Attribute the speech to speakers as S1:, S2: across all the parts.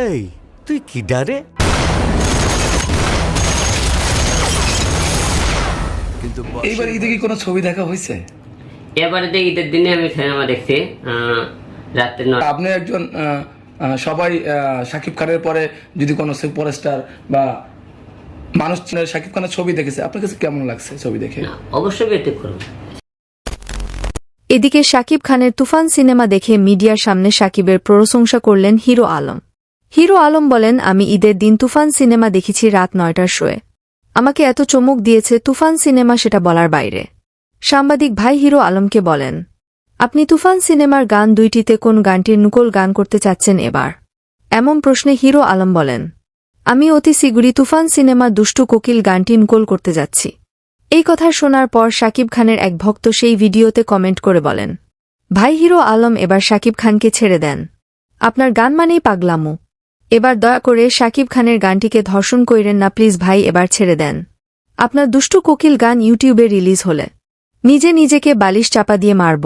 S1: এই তুই কি ডারে? কিন্তু
S2: এইবার ঈদে কি কোনো ছবি দেখা হয়েছে?
S3: এবারে যে ঈদের দিনে আমি সিনেমা দেখছি রাত্রে
S2: আপনি একজন সবাই শাকিব খানের পরে যদি কোনো সুপারস্টার বা মানুষ শাকিব খানের ছবি দেখেছে আপনার কাছে কেমন লাগছে ছবি দেখে?
S3: অবশ্যই ব্যতিক্রম
S4: এদিকে শাকিব খানের তুফান সিনেমা দেখে মিডিয়ার সামনে শাকিবের প্রশংসা করলেন হিরো আলম। হিরো আলম বলেন, আমি ঈদের দিন তুফান সিনেমা দেখেছি রাত নয়টার শোয়ে। আমাকে এত চমক দিয়েছে তুফান সিনেমা সেটা বলার বাইরে। সাংবাদিক ভাই হিরো আলমকে বলেন, আপনি তুফান সিনেমার গান দুইটিতে কোন গানটির নুকল গান করতে চাচ্ছেন এবার? এমন প্রশ্নে হিরো আলম বলেন, আমি অতি শীঘ্রই তুফান সিনেমা দুষ্টু কোকিল গানটি নুকল করতে যাচ্ছি। এই কথা শোনার পর শাকিব খানের এক ভক্ত সেই ভিডিওতে কমেন্ট করে বলেন, ভাই হিরো আলম এবার শাকিব খানকে ছেড়ে দেন। আপনার গান মানেই পাগলামো। এবার দয়া করে শাকিব খানের গানটিকে ধর্ষণ কইরেন না, প্লিজ ভাই, এবার ছেড়ে দেন। আপনার দুষ্টু কোকিল গান ইউটিউবে রিলিজ হলে। নিজে নিজেকে বালিশ চাপা দিয়ে মারব।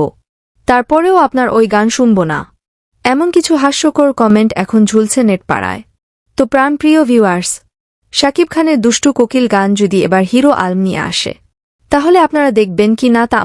S4: তারপরেও আপনার ওই গান শুনব না। এমন কিছু হাস্যকর কমেন্ট এখন ঝুলছে নেট পাড়ায় তো প্রাণপ্রিয় ভিউয়ার্স শাকিব খানের দুষ্টু কোকিল গান যদি এবার হিরো আলম নিয়ে আসে, তাহলে আপনারা দেখবেন কি না তা